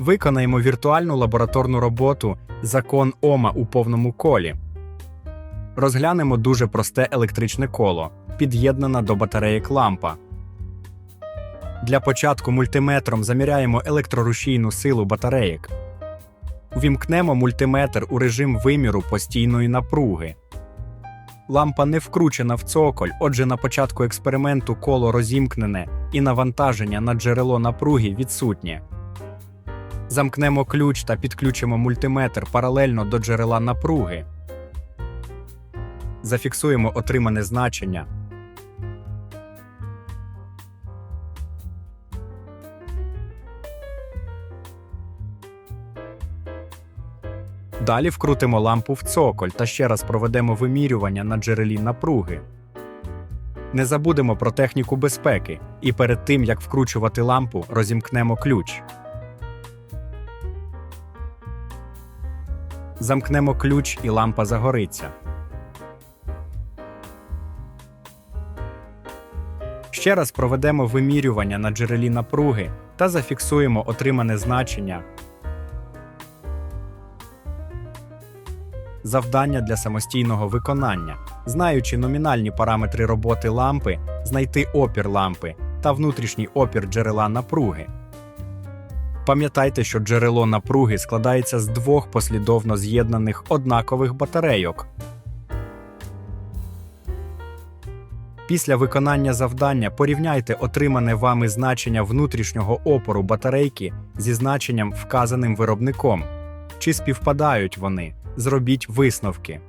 Виконаємо віртуальну лабораторну роботу Закон Ома у повному колі. Розглянемо дуже просте електричне коло, під'єднана до батареїк лампа. Для початку мультиметром заміряємо електрорушійну силу батареїк. Увімкнемо мультиметр у режим виміру постійної напруги. Лампа не вкручена в цоколь, отже, на початку експерименту коло розімкнене і навантаження на джерело напруги відсутнє. Замкнемо ключ та підключимо мультиметр паралельно до джерела напруги. Зафіксуємо отримане значення. Далі вкрутимо лампу в цоколь та ще раз проведемо вимірювання на джерелі напруги. Не забудемо про техніку безпеки і перед тим як вкручувати лампу, розімкнемо ключ. Замкнемо ключ і лампа загориться. Ще раз проведемо вимірювання на джерелі напруги та зафіксуємо отримане значення. Завдання для самостійного виконання, знаючи номінальні параметри роботи лампи, знайти опір лампи та внутрішній опір джерела напруги. Пам'ятайте, що джерело напруги складається з двох послідовно з'єднаних однакових батарейок. Після виконання завдання порівняйте отримане вами значення внутрішнього опору батарейки зі значенням, вказаним виробником. Чи співпадають вони? Зробіть висновки.